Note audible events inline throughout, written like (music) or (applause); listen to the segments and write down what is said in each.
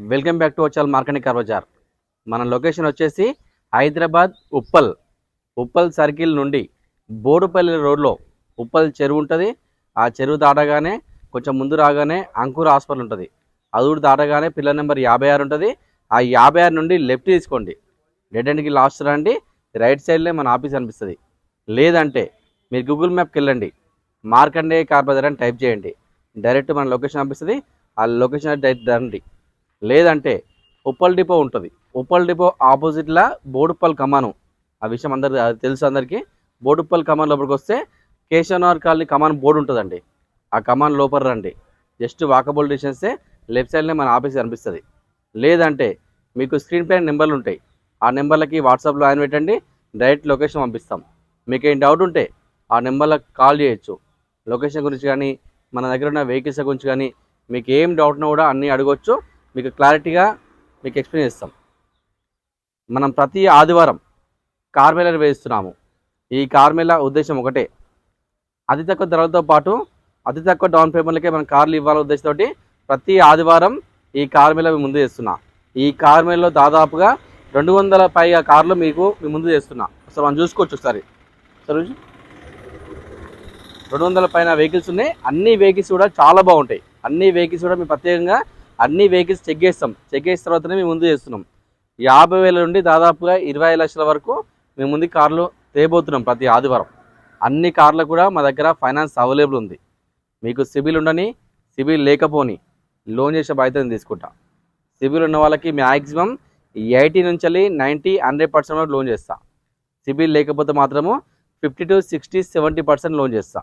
Welcome back to వచ్చాల్ marketing కర్వజార్. మన లొకేషన్ వచ్చేసి హైదరాబాద్ ఉప్పల్. ఉప్పల్ సర్కిల్ నుండి బోడుపల్లి రోడ్లో ఉప్పల్ చెరువు ఉంటుంది. ఆ చెరువు దాటగానే కొంచెం ముందు రాగానే అంకుర హాస్పిటల్ ఉంటుంది. అది దాటగానే పిల్లర్ నెంబర్ యాభై ఆరు ఉంటుంది. ఆ యాభై ఆరు నుండి లెఫ్ట్ తీసుకోండి. డెడ్ ఎండ్కి లాస్ట్ రండి. రైట్ సైడ్లో మన ఆఫీస్ అనిపిస్తుంది. లేదంటే మీరు గూగుల్ మ్యాప్కి వెళ్ళండి. మార్కండే కార్ బజార్ అని టైప్ చేయండి. డైరెక్ట్ మన లొకేషన్ అనిపిస్తుంది. ఆ లొకేషన్ డైరెక్ట్ రండి లేదంటే ఉప్పల్ డిపో ఉంటుంది. ఉప్పల్ డిపో ఆపోజిట్లో బోడుప్పల్ కమాను. ఆ విషయం అందరి తెలుసు అందరికీ. బోడుప్పల్ కమాన్ లోపలికి వస్తే కేశవనార్ కాలనీ కమాన్ బోర్డు ఉంటుందండి. ఆ కమాన్ లోపల రండి. జస్ట్ వాకబుల్ డిస్టెన్సే లెఫ్ట్ సైడ్నే మన ఆఫీస్ కనిపిస్తుంది. లేదంటే మీకు స్క్రీన్ పైన నెంబర్లు ఉంటాయి. ఆ నెంబర్లకి వాట్సాప్లో ఆయన పెట్టండి డైరెక్ట్ లొకేషన్ పంపిస్తాం. మీకు ఏం డౌట్ ఉంటే ఆ నెంబర్లకు కాల్ చేయొచ్చు. లొకేషన్ గురించి కానీ మన దగ్గర ఉన్న వెహికల్స్ గురించి కానీ మీకు ఏం డౌట్ ఉన్నా కూడా అన్నీ అడగొచ్చు. మీకు క్లారిటీగా మీకు ఎక్స్ప్లెయిన్ చేస్తాం. మనం ప్రతి ఆదివారం కార్ నిర్వహిస్తున్నాము ఈ కార్మేళ ఉద్దేశం ఒకటే. అతి తక్కువ ధరలతో పాటు అతి తక్కువ డౌన్ పేమెంట్లకే మనం కార్లు ఇవ్వాలనే ఉద్దేశంతో ప్రతి ఆదివారం ఈ కార్ మేళ ముందు చేస్తున్నా. ఈ కార్మేళలో దాదాపుగా రెండు వందల పైగా కార్లు మీకు మీ ముందు చేస్తున్నా. అసలు మనం చూసుకోవచ్చు ఒకసారి. సరే రెండు వందల పైన వెహికల్స్ ఉన్నాయి. అన్ని వెహికల్స్ కూడా చాలా బాగుంటాయి. అన్ని వెహికల్స్ కూడా మేము ప్రత్యేకంగా అన్ని వెహికల్స్ చెక్ చేస్తాం. చెక్ చేసిన తర్వాతనే మేము ముందు చేస్తున్నాం. యాభై వేల నుండి దాదాపుగా ఇరవై లక్షల వరకు మేము ముందు కార్లు తేబోతున్నాం ప్రతి ఆదివారం. అన్ని కార్లు కూడా మా దగ్గర ఫైనాన్స్ అవైలబుల్ ఉంది. మీకు సిబిల్ ఉండని సిబిల్ లేకపోని లోన్ చేసే బాధ్యత నేను తీసుకుంటా. సిబిల్ ఉన్న వాళ్ళకి మ్యాక్సిమం ఎయిటీ నుంచి నైంటీ హండ్రెడ్ పర్సెంట్ వరకు లోన్ చేస్తా. సిబిల్ లేకపోతే మాత్రము fifty to sixty seventy percent loan చేస్తా.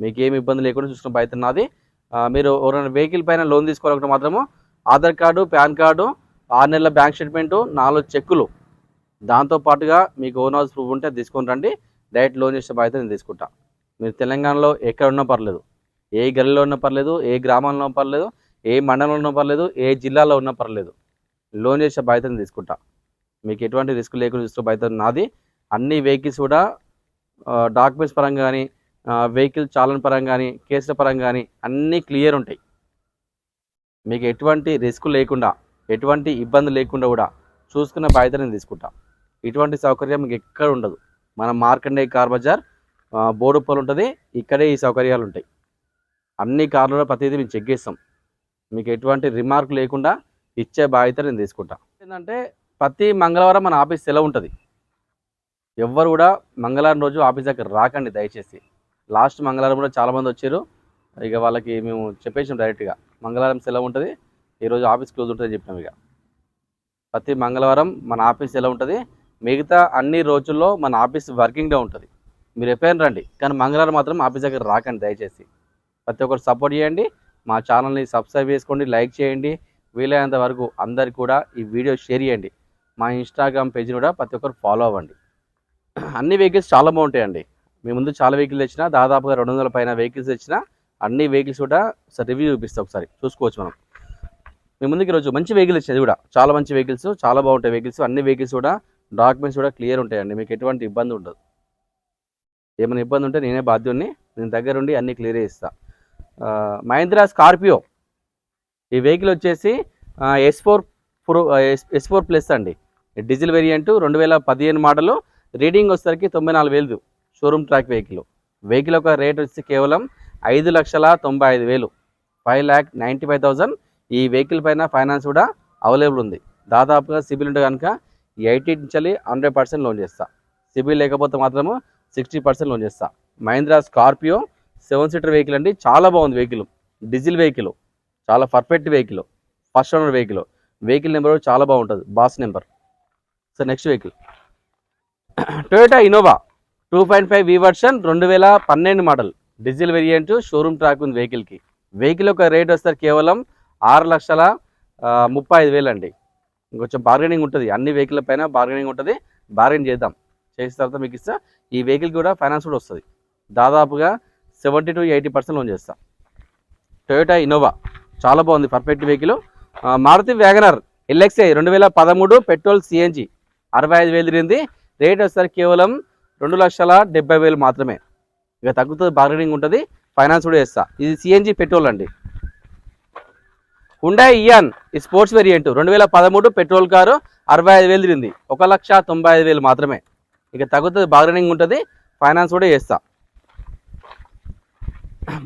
మీకు ఏమి ఇబ్బంది లేకుండా చూసుకున్న బాధ్యత నాది. మీరు ఎవరైనా వెహికల్ పైన లోన్ తీసుకోవాలంటే మాత్రము ఆధార్ కార్డు పాన్ కార్డు ఆరు నెలల బ్యాంక్ స్టేట్మెంటు నాలుగు చెక్కులు. దాంతో పాటుగా మీకు ఓన్ హౌస్ ప్రూఫ్ ఉంటే తీసుకొని రండి. డైరెక్ట్ లోన్ చేసే బాధ్యత నేను తీసుకుంటా. మీరు తెలంగాణలో ఎక్కడ ఉన్నా పర్లేదు. ఏ గల్లీలో ఉన్నా పర్లేదు ఏ గ్రామంలో ఉన్నా పర్లేదు ఏ మండలంలో ఉన్నా పర్లేదు ఏ జిల్లాలో ఉన్నా పర్లేదు. లోన్ చేసే బాధ్యత నేను తీసుకుంటా. మీకు ఎటువంటి రిస్క్ లేకుండా చూసే బాధ్యత నాది. అన్ని వెహికల్స్ కూడా డాక్యుమెంట్స్ పరంగా కానీ వెహికల్ చాలన పరంగా కానీ కేసుల పరంగా కానీ అన్నీ క్లియర్ ఉంటాయి. మీకు ఎటువంటి రిస్క్ లేకుండా ఎటువంటి ఇబ్బంది లేకుండా కూడా చూసుకున్న బాధ్యత నేను తీసుకుంటా. ఇటువంటి సౌకర్యం మీకు ఎక్కడ ఉండదు. మన మార్కండే కార్ బజార్ ఆ, బోడుప్పలు ఉంటుంది. ఇక్కడే ఈ సౌకర్యాలు ఉంటాయి. అన్ని కార్లలో ప్రతిదీ మేము చెక్ చేస్తాం. మీకు ఎటువంటి రిమార్క్ లేకుండా ఇచ్చే బాధ్యత నేను తీసుకుంటా. ఏంటంటే ప్రతి మంగళవారం మన ఆఫీస్ సెలవు ఉంటుంది. ఎవ్వరు కూడా మంగళవారం రోజు ఆఫీస్ దగ్గర రాకండి దయచేసి. లాస్ట్ మంగళవారం కూడా చాలామంది వచ్చారు. ఇక వాళ్ళకి మేము చెప్పేసాం డైరెక్ట్గా మంగళవారం సెలవు ఉంటుంది. ఈరోజు ఆఫీస్ క్లోజ్ ఉంటుందని చెప్పినాం ఇక. ప్రతి మంగళవారం మన ఆఫీస్ సెలవు ఉంటుంది. మిగతా అన్ని రోజుల్లో మన ఆఫీస్ వర్కింగ్ డే ఉంటుంది. మీరు ఎప్పుడైనా రండి. కానీ మంగళవారం మాత్రం ఆఫీస్ దగ్గర రాకండి దయచేసి. ప్రతి ఒక్కరు సపోర్ట్ చేయండి. మా ఛానల్ని సబ్స్క్రైబ్ చేసుకోండి లైక్ చేయండి. వీలైనంత వరకు అందరికి కూడా ఈ వీడియో షేర్ చేయండి. మా ఇన్స్టాగ్రామ్ పేజ్ని కూడా ప్రతి ఒక్కరు ఫాలో అవ్వండి. అన్ని వెహికల్స్ చాలా బాగుంటాయండి. మీ ముందు చాలా వెహికల్స్ తెచ్చినా దాదాపుగా రెండు వందల పైన వెహికల్స్ తెచ్చిన అన్ని వెహికల్స్ కూడా ఒకసారి రివ్యూ చూపిస్తాం ఒకసారి. చూసుకోవచ్చు మనం. మీ ముందుకు ఈరోజు మంచి వెహికల్ ఇచ్చేది కూడా. చాలా మంచి వెహికల్స్ చాలా బాగుంటాయి వెహికల్స్. అన్ని వెహికల్స్ కూడా డాక్యుమెంట్స్ కూడా క్లియర్ ఉంటాయండి. మీకు ఎటువంటి ఇబ్బంది ఉండదు. ఏమైనా ఇబ్బంది ఉంటే నేనే బాధ్యుడిని నేను దగ్గరుండి అన్ని క్లియర్ చేస్తా. మహేంద్రా స్కార్పియో. ఈ వెహికల్ వచ్చేసి S four pro S four plus అండి. డీజిల్ వేరియంట్ రెండు వేల పదిహేను మోడలు. రీడింగ్ వచ్చేసరికి తొంభై నాలుగు వేలు. Showroom track vehicle. వెహికల్ ఒక రేట్ వచ్చి కేవలం ఐదు లక్షల తొంభై ఐదు వేలు. Five lakh ninety five thousand ఈ వెహికల్ పైన ఫైనాన్స్ కూడా అవైలబుల్ ఉంది. దాదాపుగా సిబిల్ ఉంటే కనుక ఎయిటీ నుంచి హండ్రెడ్ పర్సెంట్ లోన్ చేస్తా. సిబిల్ లేకపోతే మాత్రము సిక్స్టీ పర్సెంట్ లోన్ చేస్తా. Mahindra Scorpio seven seater vehicle అండి. చాలా బాగుంది వెహికల్. Diesel vehicle. చాలా perfect vehicle. First owner vehicle. Vehicle number చాలా బాగుంటుంది. Boss number. So next vehicle. (coughs) Toyota Innova. Two point five V version రెండు వేల పన్నెండు model diesel variant showroom track ఉంది వెహికల్కి వెహికల్ ఒక రేట్ వస్తారు కేవలం ఆరు లక్షల ముప్పై ఐదు వేలు అండి. ఇంకొంచెం బార్గెనింగ్ ఉంటుంది. అన్ని వెహికల్ పైన బార్గెనింగ్ ఉంటుంది. బార్గెన్ చేద్దాం. చేసిన తర్వాత మీకు ఇస్తా. ఈ వెహికల్ కూడా ఫైనాన్స్ కూడా వస్తుంది. దాదాపుగా seventy to eighty percent loan చేస్తా. టొయోటా ఇనోవా చాలా బాగుంది. Perfect vehicle Maruti Wagon R LXI రెండు వేల పదమూడు పెట్రోల్ సిఎన్జి అరవై ఐదు వేలు తిరిగింది. రేట్ వస్తారు కేవలం రెండు లక్షల డెబ్బై వేలు మాత్రమే. ఇక తగ్గుతుంది బార్గెనింగ్ ఉంటుంది ఫైనాన్స్ కూడా చేస్తా. ఇది సిఎన్జి పెట్రోల్ అండి. హుండా ఇయాన్ ఈ స్పోర్ట్స్ వేరియంట్ రెండు వేల పదమూడు పెట్రోల్ కారు అరవై ఐదు వేలు తిరిగింది. ఒక లక్ష తొంభై ఐదు వేలు మాత్రమే. ఇక తగ్గుతుంది బార్గెనింగ్ ఉంటుంది ఫైనాన్స్ కూడా చేస్తా.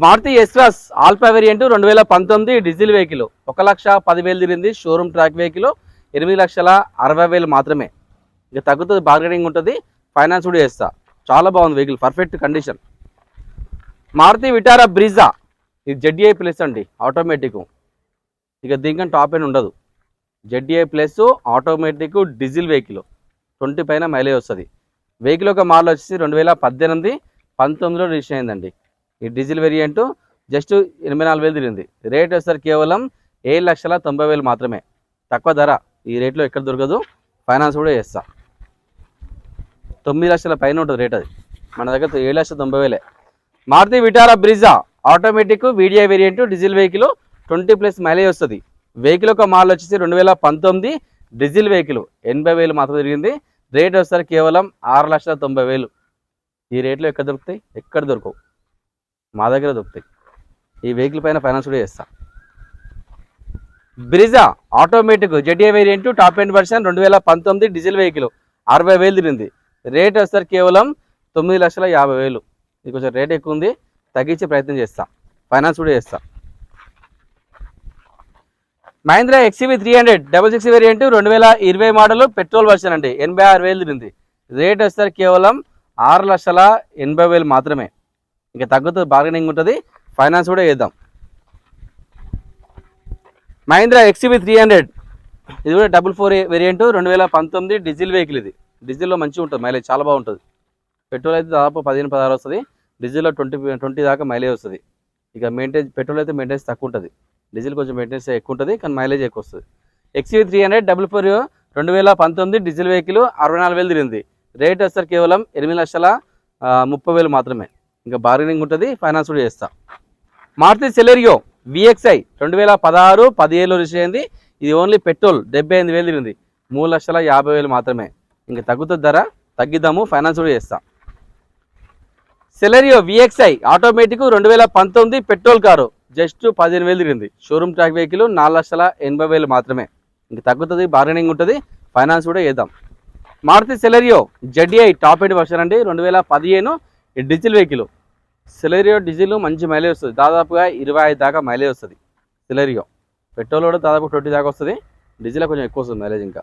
మారుతి ఎస్వాస్ ఆల్ఫా వేరియంట్ రెండు వేల పంతొమ్మిది డీజిల్ వెహికల్ ఒక లక్ష పదివేలు తిరిగింది షోరూమ్ ట్రాక్ వెహికల్ ఎనిమిది లక్షల అరవై వేలు మాత్రమే. ఇక తగ్గుతుంది బార్గెనింగ్ ఉంటుంది ఫైనాన్స్ కూడా చేస్తా. చాలా బాగుంది vehicle perfect condition Maruti Vitara Brezza ఇది జెడ్డీఐ ప్లస్ అండి ఆటోమేటిక్ ఇక దీనికని టాప్ ఎండ్ ఉండదు. ZDI plus automatic diesel vehicle twenty పైన మైలేజ్ వస్తుంది. వెహికల్ ఒక మోడల్ వచ్చేసి రెండు వేల పద్దెనిమిది పంతొమ్మిదిలో రిజిస్టర్ అయిందండి. ఈ డీజిల్ వేరియంట్ జస్ట్ ఎనభై నాలుగు వేలు తిరిగింది. రేట్ వస్తారు కేవలం ఏడు లక్షల తొంభై వేలు మాత్రమే. తక్కువ ధర. ఈ రేట్లో ఎక్కడ దొరకదు. ఫైనాన్స్ కూడా చేస్తా. తొమ్మిది లక్షల పైన ఉంటుంది రేట్ అది. మన దగ్గర ఏడు లక్షల తొంభై వేలే. Maruti Vitara Brezza? Automatic video variant diesel vehicle twenty plus mileage వస్తుంది. వెహికల్ ఒక మాల్ వచ్చేసి రెండు వేల పంతొమ్మిది డీజిల్ వెహికల్. ఎనభై వేలు మాత్రం తిరిగింది. రేట్ వస్తారు కేవలం ఆరు లక్షల తొంభై వేలు. ఈ రేట్లో ఎక్కడ దొరుకుతాయి? ఎక్కడ దొరకవు. మా దగ్గర దొరుకుతాయి. ఈ వెహికల్ పైన ఫైనాన్స్ కూడా చేస్తా. Brezza automatic ZA variant top end version రెండు వేల పంతొమ్మిది డీజిల్ వెహికల్. అరవై వేలు తిరిగింది. రేట్ వస్తారు కేవలం తొమ్మిది లక్షల యాభై వేలు. ఇది కొంచెం రేట్ ఎక్కువ ఉంది తగ్గించే ప్రయత్నం చేస్తా. ఫైనాన్స్ కూడా చేస్తా. Mahindra XUV three hundred double six variant రెండు వేల ఇరవై మోడల్ పెట్రోల్ వర్షన్ అండి. ఎనభై ఆరు వేలు తిరిగింది. రేట్ వస్తారు కేవలం ఆరు లక్షల ఎనభై వేలు మాత్రమే. ఇంకా తగ్గుతుంది బార్గెనింగ్ ఉంటుంది. ఫైనాన్స్ కూడా చేద్దాం. మహీంద్రా ఎక్సీవీ త్రీ హండ్రెడ్ ఇది కూడా డబుల్ ఫోర్ వేరియంట్ రెండు వేల పంతొమ్మిది డీజిల్ వెహికల్ ఇది. డీజిల్లో మంచిగా ఉంటుంది మైలేజ్ చాలా బాగుంటుంది. పెట్రోల్ అయితే దాదాపు పదిహేను పదహారు వస్తుంది. డీజిల్లో ట్వంటీ ట్వంటీ దాకా మైలేజ్ వస్తుంది. ఇక మెయింటైన్ పెట్రోల్ అయితే మెయింటెన్స్ తక్కువ ఉంటుంది. డీజిల్ కొంచెం మెయింటెనెన్స్ ఎక్కువ ఉంటుంది కానీ మైలేజ్ ఎక్కువ వస్తుంది. XUV three hundred double four రెండు వేల పంతొమ్మిది డీజిల్ వెహికల్ అరవై నాలుగు వేలు తిరిగింది. రేట్ వస్తారు కేవలం ఎనిమిది లక్షల ముప్పై వేలు మాత్రమే. ఇంకా బార్గెనింగ్ ఉంటుంది ఫైనాన్స్ కూడా చేస్తా. మారుతి సెలెరియో విఎక్స్ఐ రెండు వేల పదహారు పదిహేడులో రిజిస్టర్ అయింది. ఇది ఓన్లీ పెట్రోల్ డెబ్బై ఎనిమిది వేలు తిరిగింది. మూడు లక్షల యాభై వేలు మాత్రమే. ఇంకా తగ్గుతుంది ధర తగ్గిద్దాము ఫైనాన్స్ కూడా చేస్తాం. సెలరియో విఎక్స్ఐ ఆటోమేటిక్ రెండు వేల పంతొమ్మిది పెట్రోల్ కారు జస్ట్ పదిహేను వేలు తిరిగింది. షోరూమ్ ట్రాక్ వెహికల్ నాలుగు లక్షల ఎనభై వేలు మాత్రమే. ఇంకా తగ్గుతుంది బార్గెనింగ్ ఉంటుంది ఫైనాన్స్ కూడా చేద్దాం. Maruti Celerio ZI top eight version అండి రెండు వేల పదిహేను డీజిల్ వెహికల్ సెలరియో డీజిల్ మంచి మైలేజ్ వస్తుంది. దాదాపుగా ఇరవై ఐదు దాకా మైలేజ్ వస్తుంది. సెలరియో పెట్రోల్ కూడా దాదాపు ట్వంటీ దాకా వస్తుంది. డీజిల్ కొంచెం ఎక్కువ వస్తుంది మైలేజ్ ఇంకా.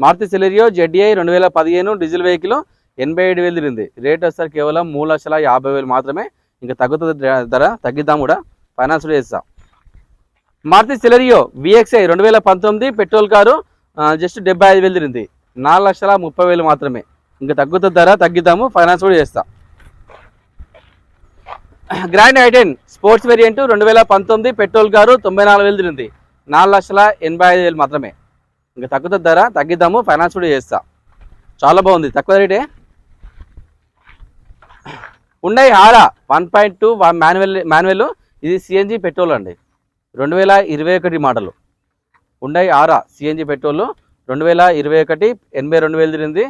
మారుతి సెలెరియో జెడ్ఐ రెండు వేల పదిహేను డీజిల్ వెహికల్ ఎనభై ఏడు వేలు తిరిగింది. రేట్ వస్తారు కేవలం మూడు లక్షల యాభై వేలు మాత్రమే. ఇంకా తగ్గుతుంది ధర- తగ్గిద్దాం కూడా. ఫైనాన్స్ కూడా చేస్తాం. మారుతి సెలెరియో విఎక్స్ఐ రెండు వేల పంతొమ్మిది పెట్రోల్ కారు జస్ట్ డెబ్బై ఐదు వేలు తిరిగింది. నాలుగు లక్షల ముప్పై వేలు మాత్రమే. ఇంకా తగ్గుతుంది ధర తగ్గిద్దాము. ఫైనాన్స్ కూడా చేస్తాం. గ్రాండ్ ఐటెన్ స్పోర్ట్స్ వేరియంట్ రెండు వేల పంతొమ్మిది పెట్రోల్ కారు తొంభై నాలుగు వేలు తిరిగింది. నాలుగు లక్షల ఎనభై ఐదు వేలు మాత్రమే. ఇంకా తగ్గుతుంది ధర తగ్గిద్దాము ఫైనాన్స్ కూడా చేస్తా. చాలా బాగుంది. తక్కువ రేటే? ఉన్నాయి హారా. One point two manual manual. ఇది సిఎన్జి పెట్రోల్ అండి. రెండు వేల ఇరవై ఒకటి మోడల్. ఉండాయి ఆరా సిఎన్జి పెట్రోల్. రెండు వేల ఇరవై ఒకటి ఎనభై రెండు వేలు తిరిగింది.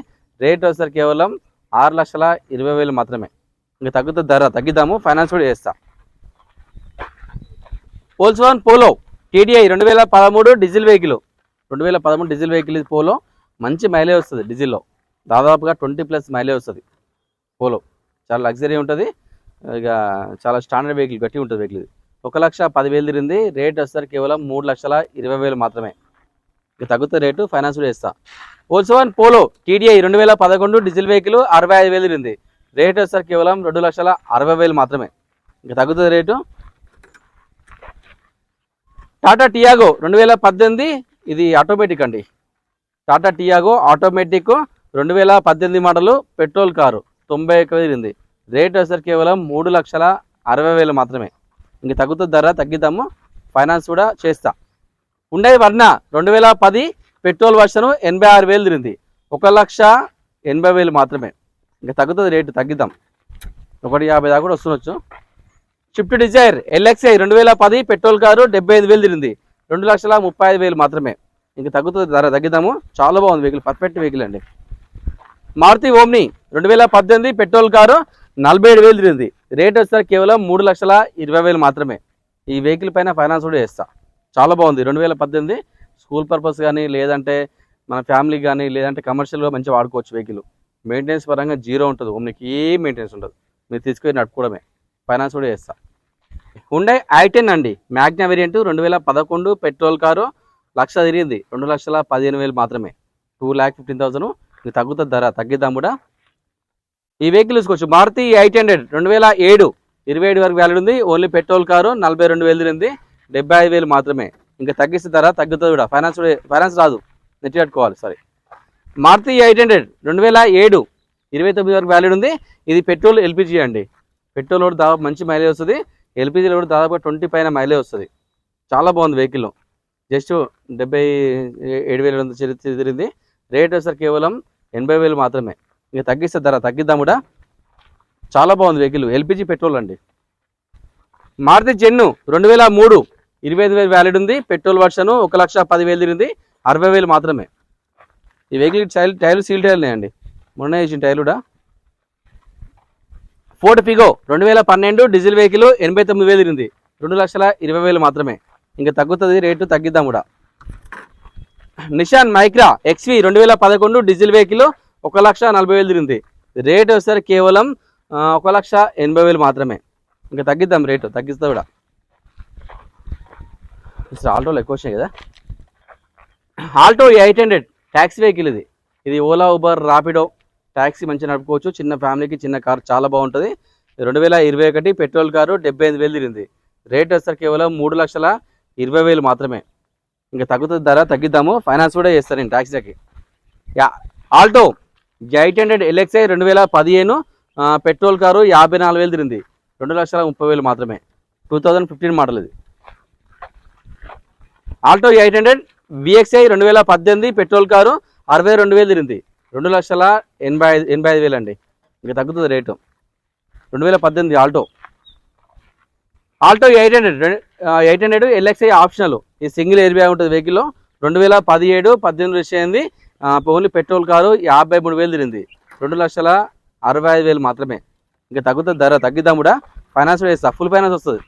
రేట్ వచ్చేసరికి కేవలం ఆరు లక్షల ఇరవై వేలు మాత్రమే. ఇంకా తగ్గుతుంది ధర. తగ్గిద్దాము ఫైనాన్స్ కూడా చేస్తా. పోల్స్వాన్ పోలో. టీడీఐ రెండు వేల పదమూడు డీజిల్ వెహికల్. రెండు వేల పదమూడు డీజిల్ వెహికల్ ఇది పోలో మంచి మైలేజ్ వస్తుంది డీజిల్లో. దాదాపుగా ట్వంటీ ప్లస్ మైలేజ్ వస్తుంది పోలో. చాలా లగ్జరీ ఉంటుంది. ఇక చాలా స్టాండర్డ్ వెహికల్ గట్టి ఉంటుంది వెహికల్ ఇది. ఒక లక్ష పదివేలు తిరిగింది. రేట్ వస్తారు కేవలం మూడు లక్షల ఇరవై వేలు మాత్రమే. ఇక తగ్గుతుంది రేటు ఫైనాన్స్ కూడా చేస్తా. ఓల్సోవన్ పోలో టీడీఐ రెండు వేల పదకొండు డీజిల్ వెహికల్ అరవై ఐదు వేలు తిరిగింది. రేట్ వస్తారు కేవలం రెండు లక్షల అరవై వేలు మాత్రమే. ఇక తగ్గుతుంది రేటు. టాటా టియాగో రెండు వేల పద్దెనిమిది ఇది ఆటోమేటిక్ అండి. టాటా టియాగో ఆటోమేటిక్ రెండు వేల పద్దెనిమిది మోడలు పెట్రోల్ కారు తొంభై ఒక్క రేట్ వచ్చేసరికి కేవలం మూడు లక్షల అరవై వేలు మాత్రమే. ఇంక తగ్గుతుంది ధర తగ్గిద్దాము. ఫైనాన్స్ కూడా చేస్తా. ఉండే వర్ణ రెండు వేల పది పెట్రోల్ వర్షను ఎనభై ఆరు వేలు తిరిగింది. ఒక లక్ష ఎనభై వేలు మాత్రమే. ఇంకా తగ్గుతుంది రేటు తగ్గిద్దాం. ఒకటి యాభై దాకా కూడా వస్తుండొచ్చు. షిఫ్ట్ డిజైర్ ఎల్ఎక్స్ఐ రెండు వేల పది పెట్రోల్ కారు డెబ్బై ఐదు వేలు తిరిగింది. రెండు లక్షల ముప్పై ఐదు వేలు మాత్రమే. ఇంకా తగ్గుతుంది ధర తగ్గిద్దాము. చాలా బాగుంది వెహికల్ పర్ఫెక్ట్ వెహికల్ అండి. మారుతి ఓమ్ని రెండు వేల పద్దెనిమిది పెట్రోల్ కారు నలభై ఏడు వేలు తిరిగింది. రేట్ వచ్చేసరికి కేవలం మూడు లక్షల ఇరవై వేలు మాత్రమే. ఈ వెహికల్ పైన ఫైనాన్స్ కూడా చేస్తా. చాలా బాగుంది. రెండు వేల పద్దెనిమిది స్కూల్ పర్పస్ కానీ లేదంటే మన ఫ్యామిలీ కానీ లేదంటే కమర్షియల్గా మంచిగా వాడుకోవచ్చు వెహికల్ మెయింటెనెన్స్ పరంగా జీరో ఉంటుంది. ఓమ్నికి ఏ మెయింటెనెన్స్ ఉండదు. మీరు తీసుకొని నడుపుకోవడమే. ఫైనాన్స్ కూడా చేస్తా. ఉండే ఐ టెన్ అండి. మ్యాగ్నా వేరియంట్ రెండు వేల పదకొండు పెట్రోల్ కారు. లక్ష తిరిగింది. రెండు లక్షల పదిహేను వేలు మాత్రమే. టూ ల్యాక్ ఫిఫ్టీన్ థౌసండ్ ఇది తగ్గుతుంది ధర. తగ్గిద్దాం కూడా. ఈ వెహికల్ తీసుకోవచ్చు మారుతి ఎయిట్ హండ్రెడ్ రెండు వేల ఏడు ఇరవై ఏడు వరకు వ్యాలిడ్ ఉంది. ఓన్లీ పెట్రోల్ కారు నలభై రెండు వేలు తిరిగింది. డెబ్బై ఐదు వేలు మాత్రమే. ఇంకా తగ్గిస్తే ధర తగ్గుతుంది కూడా. ఫైనాన్స్ ఫైనాన్స్ రాదు. నెట్ కట్టుకోవాలి. సారీ మారుతి ఎయిట్ హండ్రెడ్ రెండు వేల ఏడు ఇరవై తొమ్మిది వరకు వ్యాలిడ్ ఉంది. ఇది పెట్రోల్ ఎల్పిజి అండి. పెట్రోల్ కూడా మంచి మైలేజ్ వస్తుంది. ఎల్పిజిలో కూడా దాదాపు ట్వంటీ పైన మైలేజ్ వస్తుంది. చాలా బాగుంది వెహికల్. జస్ట్ డెబ్బై ఏడు వేల రెండు చరిత్ర తిరిగింది. రేట్ వచ్చేసరికి కేవలం ఎనభై వేలు మాత్రమే. ఇంకా తగ్గిస్తే ధర తగ్గిద్దాం కూడా. చాలా బాగుంది వెహికల్. ఎల్పిజి పెట్రోల్ అండి. మారుతి జెన్ను రెండు వేల మూడు ఇరవై ఐదు వేలు వ్యాలిడ్ ఉంది. పెట్రోల్ వర్షన్ ఒక లక్ష పది వేలు తిరిగింది. అరవై వేలు మాత్రమే. ఈ వెహికల్ టైల్ టైర్లు సీల్ టైర్లు అండి మొన్న వేసిన టైర్లు కూడా. ఫోర్డ్ ఫిగో రెండు వేల పన్నెండు డీజిల్ వెహికల్ ఎనభై తొమ్మిది వేలు తిరిగింది రెండు లక్షల ఇరవై వేలు మాత్రమే. ఇంకా తగ్గుతుంది రేటు తగ్గిద్దాం కూడా. నిషాన్ మైక్రా ఎక్స్వి రెండు వేల పదకొండు డీజిల్ వెహికల్ ఒక లక్ష నలభై వేలు తిరిగింది రేట్ వచ్చేసరికి కేవలం ఒక లక్ష ఎనభై వేలు మాత్రమే. ఇంకా తగ్గిద్దాం రేటు తగ్గిస్తా కూడా. ఆల్టోలో ఎక్కువ వచ్చినాయి కదా. Alto eight hundred taxi vehicle ఇది. ఇది ఓలా ఉబర్ రాపిడో ట్యాక్సీ మంచిగా నడుపుకోవచ్చు చిన్న ఫ్యామిలీకి చిన్న కార్ చాలా బాగుంటుంది. రెండు వేల ఇరవై ఒకటి పెట్రోల్ కారు డెబ్బై ఐదు వేలు తిరిగింది. రేట్ వచ్చేసరికి కేవలం మూడు లక్షల ఇరవై వేలు మాత్రమే. ఇంకా తగ్గుతుంది ధర తగ్గిద్దాము. ఫైనాన్స్ కూడా చేస్తాను నేను ట్యాక్సీకి యా ఆల్టో ఎయిట్ హండ్రెడ్ ఎల్ఎక్స్ఐ రెండు వేల పదిహేను పెట్రోల్ కారు యాభై నాలుగు వేలు తిరిగింది. రెండు లక్షల ముప్పై వేలు మాత్రమే. టూ థౌజండ్ ఫిఫ్టీన్ మోడల్ ఇది. ఆల్టో ఎయిట్ హండ్రెడ్ విఎక్స్ఐ రెండు వేల పద్దెనిమిది పెట్రోల్ కారు అరవై రెండు వేలు తిరిగింది. రెండు లక్షల ఎనభై ఐదు ఎనభై ఐదు వేలు అండి. ఇంకా తగ్గుతుంది రేటు. రెండు వేల పద్దెనిమిది Alto. Alto eight hundred eight hundred LXI optional. ఈ సింగిల్ ఎయిర్ బ్యాగ్ ఉంటుంది వెహికల్లో. రెండు వేల పదిహేడు పద్దెనిమిది వచ్చేది ఓన్లీ పెట్రోల్ కారు యాభై మూడు వేలు తిరిగింది. రెండు లక్షల అరవై ఐదు వేలు మాత్రమే. ఇంకా తగ్గుతుంది ధర. తగ్గిద్దాం కూడా. ఫైనాన్స్ వేస్తా. ఫుల్ ఫైనాన్స్ వస్తుంది.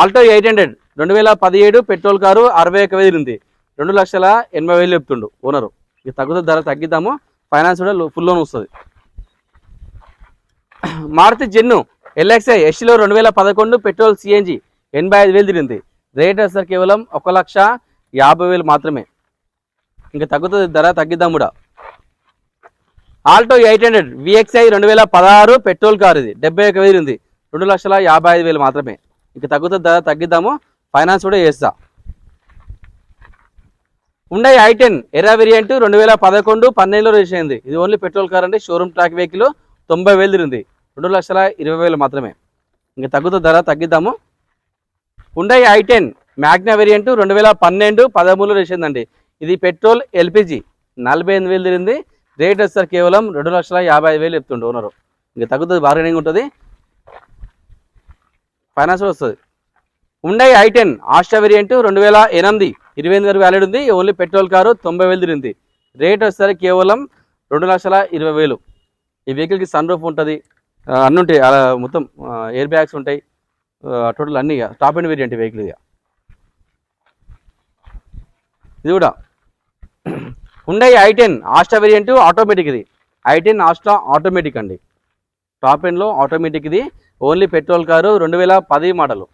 Alto eight hundred. రెండు వేల పదిహేడు పెట్రోల్ కారు అరవై ఒక వేలు ఉంది రెండు లక్షల ఎనభై వేలు చెప్తుండు ఓనరు. ఇక తగ్గుతుంది ధర. తగ్గిద్దాము. ఫైనాన్స్ కూడా ఫుల్ లోన్ వస్తుంది. మారుతి జెన్ను ఎల్ఎక్స్ఐ ఎస్టీలో రెండు వేల పదకొండు పెట్రోల్ సిఎన్జి ఎనభై ఐదు వేలు తిరిగింది. రేట్ వచ్చేసరికి కేవలం ఒక లక్ష యాభై వేలు మాత్రమే. ఇంకా తగ్గుతుంది ధర తగ్గిద్దాం కూడా. ఆల్టో ఎయిట్ హండ్రెడ్ విఎక్స్ఐ రెండు వేల పదహారు పెట్రోల్ కార్ ఇది. డెబ్బై ఒక వేలు ఉంది. రెండు లక్షల యాభై ఐదు వేలు మాత్రమే. ఇంకా తగ్గుతుంది ధర తగ్గిద్దాము. ఫైనాన్స్ కూడా చేస్తా. ఉండే ఐ టెన్ ఎరా వేరియంట్ రెండు వేల పదకొండు పన్నెండులో రిజిస్టర్ అయింది. ఇది ఓన్లీ పెట్రోల్ కార్ అండి షోరూమ్ ట్రాక్ వెహికల్ తొంభై వేలు తిరిగింది. రెండు లక్షల ఇరవై వేలు మాత్రమే. ఇంకా తగ్గుతుంది ధర తగ్గిద్దాము. ఉండే ఐ టెన్ మ్యాగ్నా వేరియంట్ రెండు వేల పన్నెండు పదమూడులో రిజిస్టర్ అండి ఇది పెట్రోల్ ఎల్పిజి నలభై ఎనిమిది వేలు తిరిగింది. రేట్ వచ్చేసరికి కేవలం రెండు లక్షల యాభై ఐదు వేలు చెప్తుండే ఓనరు ఇంకా తగ్గుతుంది బార్గెనింగ్ ఉంటుంది. ఫైనాన్స్ వస్తుంది. ఉండే ఐ టెన్ ఆస్ట్రా వేరియంట్ రెండు వేల ఎనిమిది ఇరవై ఎనిమిది వరకు వ్యాలిడ్ ఉంది. ఓన్లీ పెట్రోల్ కారు తొంభై వేలు తిరిగింది. రేట్ వచ్చేసరికి కేవలం రెండు లక్షల ఇరవై వేలు. ఈ వెహికల్కి సన్ రూఫ్ ఉంటుంది. అన్నీ ఉంటాయి. అలా మొత్తం ఎయిర్ బ్యాగ్స్ ఉంటాయి. టోటల్ అన్నీ ఇక. టాప్ అండ్ వేరియంట్ వెహికల్ ఇక. ఇది కూడా. ఉండే i ten Astra variant automatic ఇది. ఐ టెన్ ఆస్ట్రా ఆటోమేటిక్ అండి. టాప్ ఎండ్లో ఆటోమేటిక్ ఇది. ఓన్లీ పెట్రోల్ కారు రెండు వేల పది మోడలు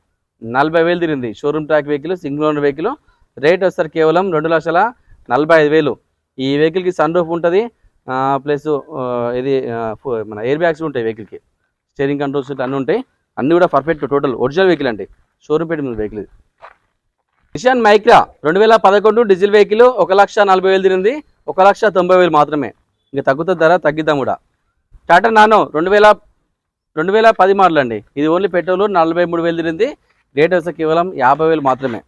నలభై వేలు తిరిగింది. Showroom track vehicle single owner vehicle rate వస్తారు కేవలం రెండు లక్షల నలభై ఐదు వేలు. ఈ వెహికల్కి సన్ రూఫ్ ఉంటుంది ప్లస్ ఇది మన ఎయిర్ బ్యాగ్స్ ఉంటాయి వెహికల్కి స్టీరింగ్ కంట్రోల్స్ అన్నీ ఉంటాయి. అన్నీ కూడా పర్ఫెక్ట్ టోటల్ ఒరిజినల్ వెహికల్ అండి. షోరూమ్ పెట్టిన వెహికల్ ఇది. నిషాన్ మైక్రా రెండు వేల పదకొండు డీజిల్ వెహికల్ ఒక లక్ష నలభై వేలు తిరిగింది. ఒక లక్ష తొంభై వేలు మాత్రమే. ఇంకా తగ్గుతుంది ధర తగ్గిద్దాం కూడా. టాటా నానో రెండు వేల రెండు వేల పది మోడల్ అండి. ఇది ఓన్లీ పెట్రోల్ నలభై మూడు వేలు తిరిగింది. రేట్ వస్తే కేవలం యాభై వేలు మాత్రమే.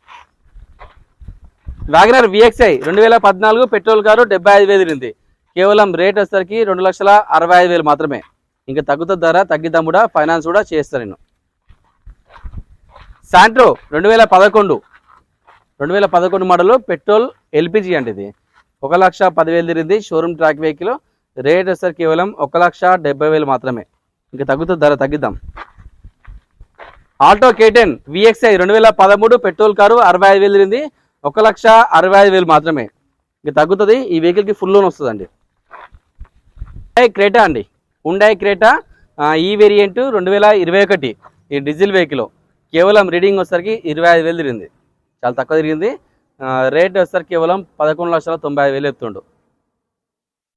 వ్యాగనర్ విఎక్స్ఐ రెండు వేల పద్నాలుగు పెట్రోల్ కారు డెబ్బై ఐదు వేలు తిరిగింది. కేవలం రేట్ వచ్చేసరికి రెండు లక్షల అరవై ఐదు వేలు మాత్రమే. ఇంకా తగ్గుతుంది ధర తగ్గిద్దాం కూడా ఫైనాన్స్ కూడా చేస్తాను నేను శాంట్రో రెండు వేల పదకొండు. రెండు వేల పదకొండు మోడల్ పెట్రోల్ ఎల్పిజి అండి ఇది. ఒక లక్ష పదివేలు తిరిగింది షోరూమ్ ట్రాక్ వెహికల్. రేట్ వచ్చేసరికి కేవలం ఒక లక్ష డెబ్బై వేలు మాత్రమే. ఇంకా తగ్గుతుంది ధర తగ్గిద్దాం. ఆల్టో కేటెన్ విఎక్స్ఐ రెండు వేల పదమూడు పెట్రోల్ కారు అరవై ఐదు వేలు తిరిగింది. ఒక లక్ష అరవై ఐదు వేలు మాత్రమే. ఇక తగ్గుతుంది ఈ వెహికల్కి ఫుల్ లోన్ వస్తుందండి. ఉండాయి క్రేటా అండి. ఉండాయి క్రేటా ఈ వేరియంట్ రెండు వేల ఇరవై ఒకటి ఈ డీజిల్ వెహికల్ కేవలం రీడింగ్ వచ్చేసరికి ఇరవై ఐదు వేలు తిరిగింది. చాలా తక్కువ తిరిగింది. రేట్ వచ్చేసరికి కేవలం పదకొండు లక్షల తొంభై ఐదు వేలు ఎత్తుండు.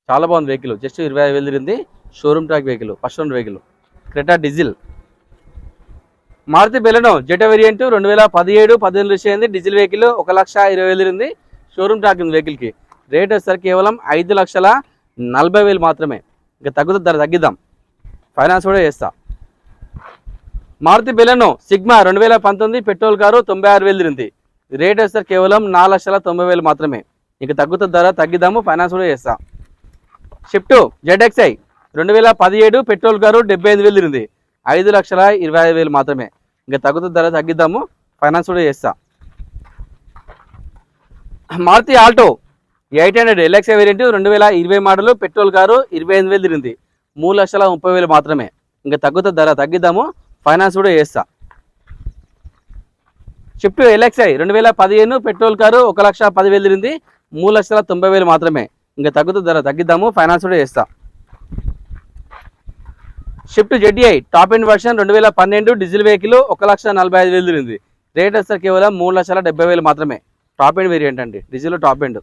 చాలా బాగుంది వెహికల్ జస్ట్ ఇరవై ఐదు వేలు తిరిగింది. Showroom track vehicle first round vehicle Creta diesel Maruti Baleno Zeta variant రెండు వేల పదిహేడు పద్దెనిమిది రిజిస్టర్ డీజిల్ వెహికల్ ఒక లక్ష ఇరవై వేలు ఉంది షోరూమ్ ట్రాక్ వెహికల్కి రేట్ వచ్చేసరికి కేవలం ఐదు లక్షల నలభై వేలు మాత్రమే. ఇంకా తగ్గుతుంది ధర తగ్గిద్దాం. ఫైనాన్స్ కూడా చేస్తా. మారుతి బెలనో సిగ్మా రెండు వేల పంతొమ్మిది పెట్రోల్ కారు తొంభై ఆరు వేలు ఉంది రేట్ వచ్చేసరికి కేవలం నాలుగు లక్షల తొంభై వేలు మాత్రమే. ఇంకా తగ్గుతుంది ధర తగ్గిద్దాము. ఫైనాన్స్ కూడా చేస్తా. షిఫ్ట్ జెడ్ఎక్స్ఐ రెండు వేల పదిహేడు పెట్రోల్ కారు డెబ్బై ఐదు వేలు ఉంది ఐదు లక్షల ఇరవై ఐదు వేలు మాత్రమే. ఇంకా తగ్గుతుంది ధర తగ్గిద్దాము. ఫైనాన్స్ కూడా చేస్తా. Maruti Alto eight hundred LXI variant రెండు వేల ఇరవై మోడల్ పెట్రోల్ కారు ఇరవై ఎనిమిది వేలు తిరిగింది. మూడు లక్షల ముప్పై వేలు మాత్రమే. ఇంకా తగ్గుత ధర తగ్గిద్దాము. ఫైనాన్స్ కూడా చేస్తా. షిఫ్ట్ ఎల్ఎక్స్ఐ రెండు వేల పదిహేను పెట్రోల్ కారు ఒక లక్ష పదివేలు తిరిగింది. మూడు లక్షల తొంభై వేలు మాత్రమే. ఇంకా తగ్గుత ధర తగ్గిద్దాము. ఫైనాన్స్ కూడా చేస్తా. Swift ZI top end version రెండు వేల పన్నెండు డీజిల్ వెహికల్ ఒక లక్ష నలభై ఐదు వేలు తిరిగింది. రేట్ వస్తే కేవలం మూడు లక్షల డెబ్బై వేలు మాత్రమే. టాప్ ఎండ్ వేరియంట్ అండి. Diesel top end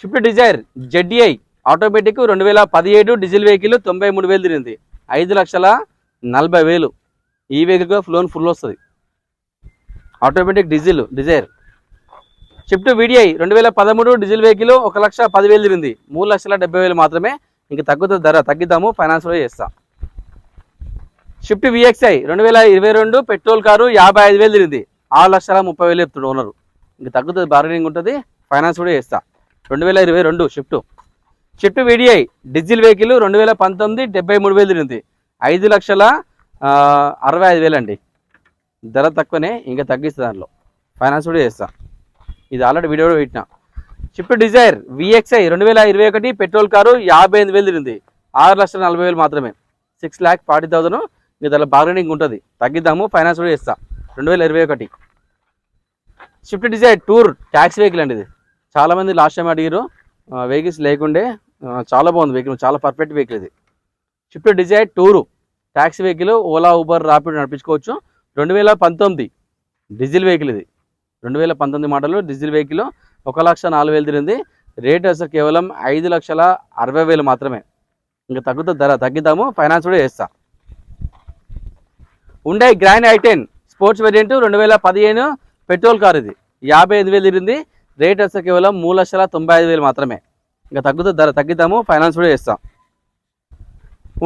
Swift Dzire ZI automatic రెండు వేల పదిహేడు డీజిల్ వెహికల్ తొంభై మూడు వేలు తిరిగింది. ఐదు లక్షల నలభై వేలు. ఈ వెహికల్ లోన్ ఫుల్ వస్తుంది. Automatic diesel Dzire Swift VDI రెండు వేల పదమూడు డీజిల్ వెహికల్ ఒక లక్ష పదివేలు తిరిగింది. మూడు లక్షల డెబ్బై వేలు మాత్రమే. ఇంక తగ్గుతుంది ధర తగ్గిద్దాము ఫైనాన్స్ కూడా చేస్తా. షిఫ్ట్ విఎక్స్ఐ రెండు వేల ఇరవై రెండు పెట్రోల్ కారు యాభై ఐదు వేలు తిరిగింది. ఆరు లక్షల ముప్పై వేలు చెప్తుడు ఓనరు ఇంక తగ్గుతుంది బార్గెనింగ్ ఉంటుంది ఫైనాన్స్ కూడా చేస్తా. రెండు వేల ఇరవై రెండు Swift Swift VDI diesel vehicle రెండు వేల పంతొమ్మిది డెబ్బై మూడు వేలు తిరిగింది. ఐదు లక్షల అరవై ఐదు వేలండి. ధర తక్కువనే ఇంకా తగ్గిస్తుంది దాంట్లో. ఫైనాన్స్ కూడా చేస్తా. ఇది ఆల్రెడీ వీడియో కూడా పెట్టినా. షిఫ్ట్ డిజైర్ విఎక్స్ఐ రెండు వేల ఇరవై ఒకటి పెట్రోల్ కారు యాభై ఎనిమిది వేలు తిరిగింది. ఆరు లక్షల నలభై వేలు మాత్రమే. సిక్స్ ల్యాక్ ఫార్టీ థౌసండ్ మీ దాంట్లో బార్గెనింగ్ ఉంటుంది. తగ్గిద్దాము ఫైనాన్స్ కూడా ఇస్తా రెండు వేల ఇరవై ఒకటి. Swift Dzire tour taxi vehicle అండి ఇది. చాలామంది లాస్ట్ టైం అడిగారు వెహికల్స్ లేకుండే చాలా బాగుంది వెహికల్ చాలా పర్ఫెక్ట్ వెహికల్ ఇది. Swift Dzire tour taxi vehicle Ola Uber Rapido నడిపించుకోవచ్చు. రెండు వేల పంతొమ్మిది డీజిల్ వెహికల్ ఇది. రెండు వేల పంతొమ్మిది మోడల్ డీజిల్ వెహికల్ ఒక లక్ష నాలుగు వేలు తిరిగింది. రేట్ అసలు కేవలం ఐదు లక్షల అరవై వేలు మాత్రమే. ఇంకా తగ్గుతా ధర తగ్గిద్దాము. ఫైనాన్స్ కూడా చేస్తా. ఉండే గ్రాండ్ ఐటెన్ స్పోర్ట్స్ వేరియంట్ రెండు వేల పదిహేను పెట్రోల్ కార్ ఇది. యాభై ఐదు వేలు తిరిగింది. రేట్ అసలు కేవలం మూడు లక్షల తొంభై ఐదు వేలు మాత్రమే. ఇంకా తగ్గుతా ధర తగ్గిద్దాము. ఫైనాన్స్ కూడా చేస్తాం.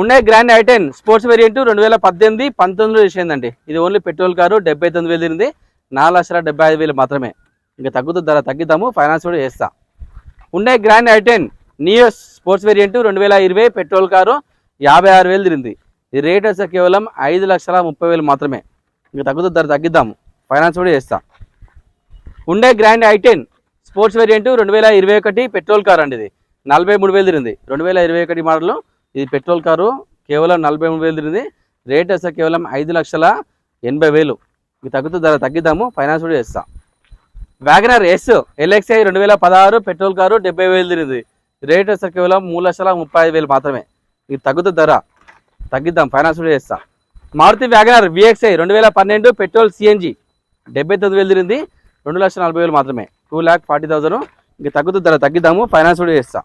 ఉండే గ్రాండ్ ఐటెన్ స్పోర్ట్స్ వేరియంట్ రెండు వేల పద్దెనిమిది పంతొమ్మిదిలో చేసిందండి. ఇది ఓన్లీ పెట్రోల్ కారు. డెబ్బై తొమ్మిది వేలు తిరిగింది. నాలుగు లక్షల డెబ్బై ఐదు వేలు మాత్రమే. ఇంకా తగ్గుతుంది ధర తగ్గిద్దాము ఫైనాన్స్ కూడా చేస్తా. ఉండే Grand i ten Neo sports variant రెండు వేల ఇరవై పెట్రోల్ కారు యాభై ఆరు వేలు తిరింది ఈ రేట్ వచ్చే కేవలం ఐదు లక్షల ముప్పై వేలు మాత్రమే. ఇంకా తగ్గుతుంది ధర తగ్గిద్దాము ఫైనాన్స్ కూడా చేస్తా. ఉండే గ్రాండ్ ఐటెన్ స్పోర్ట్స్ వేరియంట్ రెండు వేల ఇరవై ఒకటి పెట్రోల్ కారు అండి ఇది. నలభై మూడు వేలు తిరింది రెండు వేల ఇరవై ఒకటి మోడల్ ఇది పెట్రోల్ కారు కేవలం నలభై మూడు వేలు తిరింది రేట్ వచ్చే కేవలం ఐదు లక్షల ఎనభై వేలు. ఇది తగ్గుతుంది ధర తగ్గిద్దాము ఫైనాన్స్ కూడా చేస్తా. వ్యాగనర్ ఎస్ ఎల్ఎక్స్ఐ రెండు వేల పదహారు పెట్రోల్ కారు డెబ్బై వేలు తిరిగింది. రేట్ వచ్చేసరికి కేవలం మూడు లక్షల ముప్పై ఐదు వేలు మాత్రమే. ఇది తగ్గుతుంది ధర తగ్గిద్దాం ఫైనాన్స్ కూడా చేస్తా. మారుతి వ్యాగనర్ విఎక్స్ఐ రెండు వేల పన్నెండు పెట్రోల్ సిఎన్జి డెబ్బై తొమ్మిది వేలు తిరిగింది రెండు లక్షల నలభై వేలు మాత్రమే. టూ ల్యాక్ ఫార్టీ థౌసండ్ ఇంక తగ్గుతుంది ధర తగ్గిద్దాము ఫైనాన్స్ కూడా చేస్తా.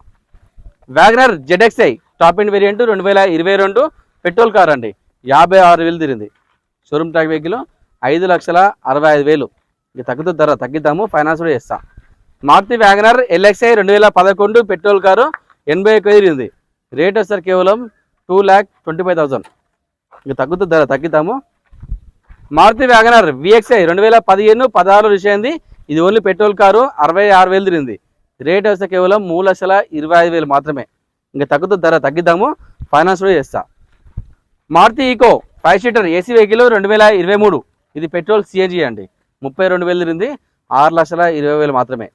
WagonR ZXI top end variant రెండు వేల ఇరవై రెండు పెట్రోల్ కార్ అండి యాభై ఆరు వేలు తిరిగింది. షోరూమ్ ట్యాక్ వెహికల్ ఐదు లక్షల అరవై ఐదు వేలు. ఇక తగ్గుతుంది ధర తగ్గిద్దాము. ఫైనాన్స్ కూడా చేస్తాం. మారుతి వ్యాగనర్ ఎల్ఎక్స్ఐ రెండు వేల పదకొండు పెట్రోల్ కారు ఎనభై ఒక రేట్ వచ్చేసరికి కేవలం two lakh twenty five thousand. ఇక తగ్గుతూ ధర తగ్గిద్దాము. మారుతి వ్యాగనర్ విఎక్స్ఐ రెండు వేల పదిహేను పదహారు విషయంది ఇది ఓన్లీ పెట్రోల్ కారు అరవై ఆరు వేలు తిరిగింది. రేట్ వస్తే కేవలం మూడు లక్షల ఇరవై ఐదు వేలు మాత్రమే. ఇంకా తగ్గుతూ ధర తగ్గిద్దాము. ఫైనాన్స్ కూడా చేస్తా. Maruti Eeco five seater AC vehicle రెండు వేల ఇరవై మూడు. ఇది పెట్రోల్ సిఎన్జీ అండి. ముప్పై రెండు వేలు తిరిగింది. ఆరు లక్షల ఇరవై వేలు మాత్రమే.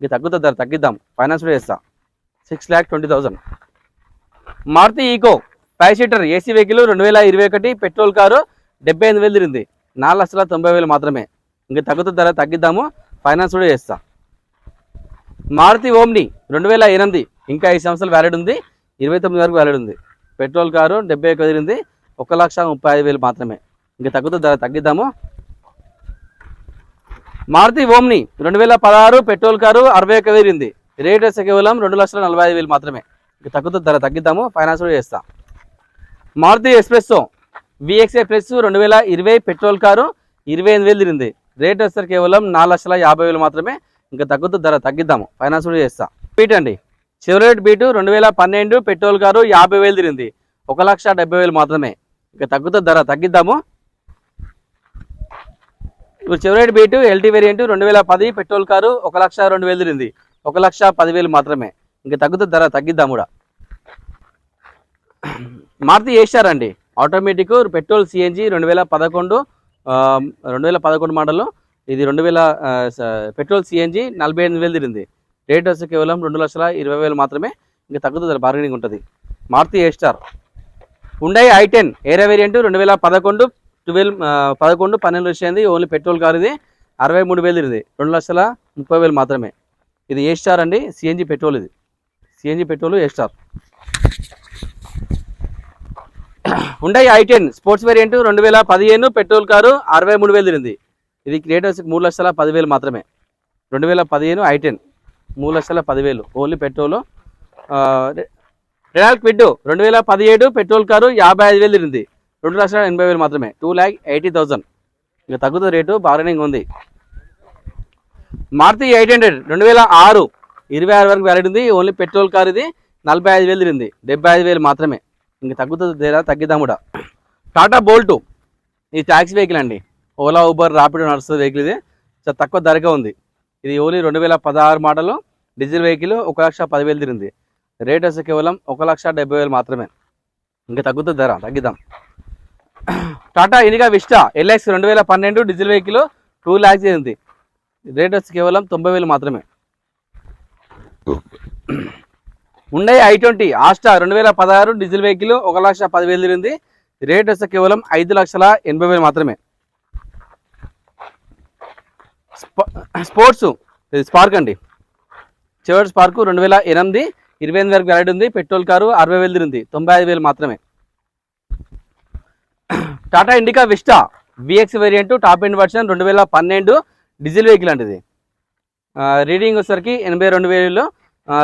ఇక తగ్గుతుంది ధర తగ్గిద్దాం. ఫైనాన్స్ కూడా చేస్తా. Six lakh twenty thousand. Maruti Eeco five seater AC vehicle రెండు వేల ఇరవై ఒకటి పెట్రోల్ కారు డెబ్బై ఎనిమిది వేలు తిరిగింది. నాలుగు లక్షల తొంభై వేలు మాత్రమే. ఇంకా తగ్గుతుంది ధర తగ్గిద్దాము. ఫైనాన్స్ కూడా చేస్తా. మారుతి ఓమ్ని రెండు వేల ఎనిమిది ఇంకా ఐదు సంవత్సరాలు వ్యాలిడ్ ఉంది. ఇరవై తొమ్మిది వరకు వ్యాలిడ్ ఉంది. పెట్రోల్ కారు డెబ్బై ఒక తిరిగింది. ఒక లక్ష ముప్పై ఐదు వేలు మాత్రమే. ఇంకా తగ్గుతుంది ధర తగ్గిద్దాము. మారుతి ఓమ్ని రెండు వేల పదహారు పెట్రోల్ కారు అరవై ఒక్క వేలుంది రేట్ వచ్చే కేవలం రెండు లక్షల నలభై ఐదు వేలు మాత్రమే. తగ్గుతుంది ధర తగ్గిద్దాము ఫైనాన్స్ కూడా చేస్తాం. మారుతి ఎక్స్ప్రెస్సో విఎక్స్ ప్లస్ రెండు వేల ఇరవై పెట్రోల్ కారు ఇరవై ఎనిమిది వేలు తిరిగింది. రేట్ వచ్చేసరికి కేవలం నాలుగు లక్షల యాభై వేలు మాత్రమే. ఇంకా తగ్గుతుంది ధర తగ్గిద్దాము ఫైనాన్స్ కూడా చేస్తా. బీట్ అండి. చివరేట్ బీటు రెండు వేల పన్నెండు పెట్రోల్ కారు యాభై వేలు తిరిగింది. ఒక లక్ష డెబ్బై వేలు మాత్రమే. ఇంకా తగ్గుతుంది ధర తగ్గిద్దాము ఇప్పుడు చెవరేట్ బీటు ఎల్టీ వేరియంట్ రెండు వేల పది పెట్రోల్ కారు ఒక లక్ష రెండు వేలు తిరిగింది. ఒక లక్ష పదివేలు మాత్రమే. ఇంకా తగ్గుతుంది ధర తగ్గిద్దాం కూడా. మారుతి ఏషార్ అండి ఆటోమేటిక్ పెట్రోల్ సిఎన్జి రెండు వేల పదకొండు రెండు వేల పదకొండు మోడల్ ఇది రెండు వేల పెట్రోల్ సిఎన్జి నలభై ఎనిమిది వేలు తిరిగింది. రేట్ వచ్చి కేవలం రెండు లక్షల ఇరవై వేలు మాత్రమే. ఇంకా తగ్గుతుంది బార్గెనింగ్ ఉంటుంది. Maruti A Star Hyundai i ten Era variant రెండు వేల పదకొండు ట్వెల్వ్ పదకొండు పన్నెండు వచ్చేది ఓన్లీ పెట్రోల్ కార్ ఇది అరవై మూడు వేలు ఇది రెండు లక్షల ముప్పై వేలు మాత్రమే. ఇది ఏ స్టార్ అండి? సిఎన్జి పెట్రోల్ ఇది. CNG petrol A Star? ఉండే ఐ టెన్ స్పోర్ట్స్ వేరియంట్ రెండు వేల పదిహేను పెట్రోల్ కారు అరవై మూడు వేలు తిరిగింది. ఇది క్రియేటర్స్ మూడు లక్షల పదివేలు మాత్రమే. రెండు వేల పదిహేను ఐ టెన్ మూడు లక్షల పదివేలు. Only petrol. రెనాల్ క్విడ్ రెండు వేల పదిహేడు పెట్రోల్ కారు యాభై ఐదు వేలు తిరిగింది. రెండు లక్షల ఎనభై వేలు మాత్రమే. టూ ల్యాక్ ఎయిటీ థౌసండ్ ఇక తగ్గుతుంది రేటు బార్గెనింగ్ ఉంది. మారుతి ఎయిట్ హండ్రెడ్ రెండు వేల ఆరు ఇరవై ఆరు వరకు వ్యాలిడ్ ఉంది. ఓన్లీ పెట్రోల్ కార్ ఇది. నలభై ఐదు వేలు తిరిగింది. డెబ్బై ఐదు వేలు మాత్రమే. ఇంక తగ్గుతుంది ధర తగ్గిద్దాం కూడా. టాటా బోల్టు ఇది ట్యాక్సీ వెహికల్ అండి. ఓలా ఊబర్ ర్యాపిడో నడుస్తుంది వెహికల్ ఇది. చాలా తక్కువ ధరగా ఉంది. ఇది ఓన్లీ రెండు వేల పదహారు మోడలు. డీజిల్ వెహికల్ ఒక లక్ష పదివేలు తిరిగింది. రేట్ వచ్చి కేవలం ఒక లక్ష డెబ్బై వేలు మాత్రమే. ఇంకా తగ్గుతుంది ధర తగ్గిద్దాం. టాటా ఇనిగా విస్టా ఎల్ఎక్స్ రెండు వేల పన్నెండు డీజిల్ వెహికల్ టూ ల్యాక్స్ అయింది. రేట్ వచ్చి కేవలం తొంభై వేలు మాత్రమే. ఉండే ఐ ట్వంటీ ఆస్టా రెండు వేల పదహారు డీజిల్ వెహికల్ ఒక లక్ష పదివేలు తిరిగింది. రేట్ వచ్చి కేవలం ఐదు లక్షల ఎనభై వేలు మాత్రమే. స్పోర్ట్స్ ఇది స్పార్క్ అండి. చివరి స్పార్క్ రెండు వేల ఎనిమిది ఇరవై ఎనిమిది వరకు వ్యాలిడ్ ఉంది. పెట్రోల్ కారు అరవై వేలు తిరిగింది. తొంభై ఐదు వేలు మాత్రమే. Tata Indica Vista VX variant top end version రెండు వేల పన్నెండు డీజిల్ వెహికల్ అండి రీడింగ్ వచ్చేసరికి ఎనభై రెండు వేలు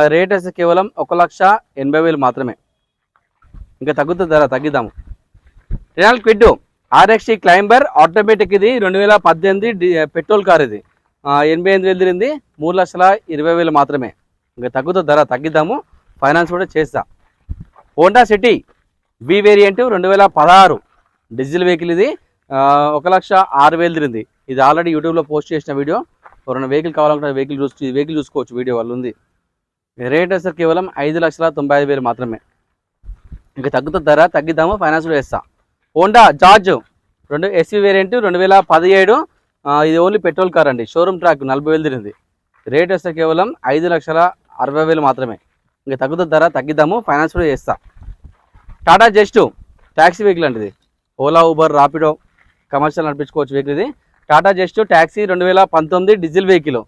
రేట్ వచ్చి కేవలం ఒక లక్ష ఎనభై వేలు మాత్రమే. ఇంకా తగ్గుతుంది ధర తగ్గిద్దాము. Renault Kwid RXT Climber automatic ఇది రెండు వేల పద్దెనిమిది డి- పెట్రోల్ కార్ ఇది. ఎనభై ఎనిమిది వేలు తిరిగింది మూడు లక్షల ఇరవై వేలు మాత్రమే. ఇంకా తగ్గుతుంది ధర తగ్గిద్దాము. ఫైనాన్స్ కూడా చేస్తా. హోండా సిటీ బి వేరియంట్ రెండు వేల పదహారు డీజిల్ వెహికల్ ఇది. ఒక లక్ష ఆరు వేలు తిరింది ఇది ఆల్రెడీ యూట్యూబ్లో పోస్ట్ చేసిన వీడియో. ఎవరైనా వెహికల్ కావాలనుకుంటే వెహికల్ చూసి వెహికల్ చూసుకోవచ్చు వీడియో వాళ్ళు ఉంది. రేట్ సార్ కేవలం ఐదు లక్షల తొంభై ఐదు వేలు మాత్రమే. ఇంకా తగ్గుతుంది ధర తగ్గిద్దాము ఫైనాన్స్ కూడా వేస్తా హోండా జార్జ్ రెండు ఎస్వి వేరియంట్ రెండు వేల పదిహేడు. ఇది ఓన్లీ పెట్రోల్ కార్ అండి. షోరూమ్ ట్రాక్ నలభై వేలు తిరిగింది. రేట్ వస్తే కేవలం ఐదు లక్షల అరవై వేలు మాత్రమే. ఇంకా తగ్గుతుంది ధర తగ్గిద్దాము ఫైనాన్స్ కూడా చేస్తా. టాటా జస్ట్ ట్యాక్సీ వెహికల్ అండి ఇది. ఓలా ఊబర్ రాపిడో కమర్షియల్ నడిపించుకోవచ్చు వెహికల్ ఇది. టాటా జస్ట్ ట్యాక్సీ రెండు వేల పంతొమ్మిది డీజిల్ వెహికల్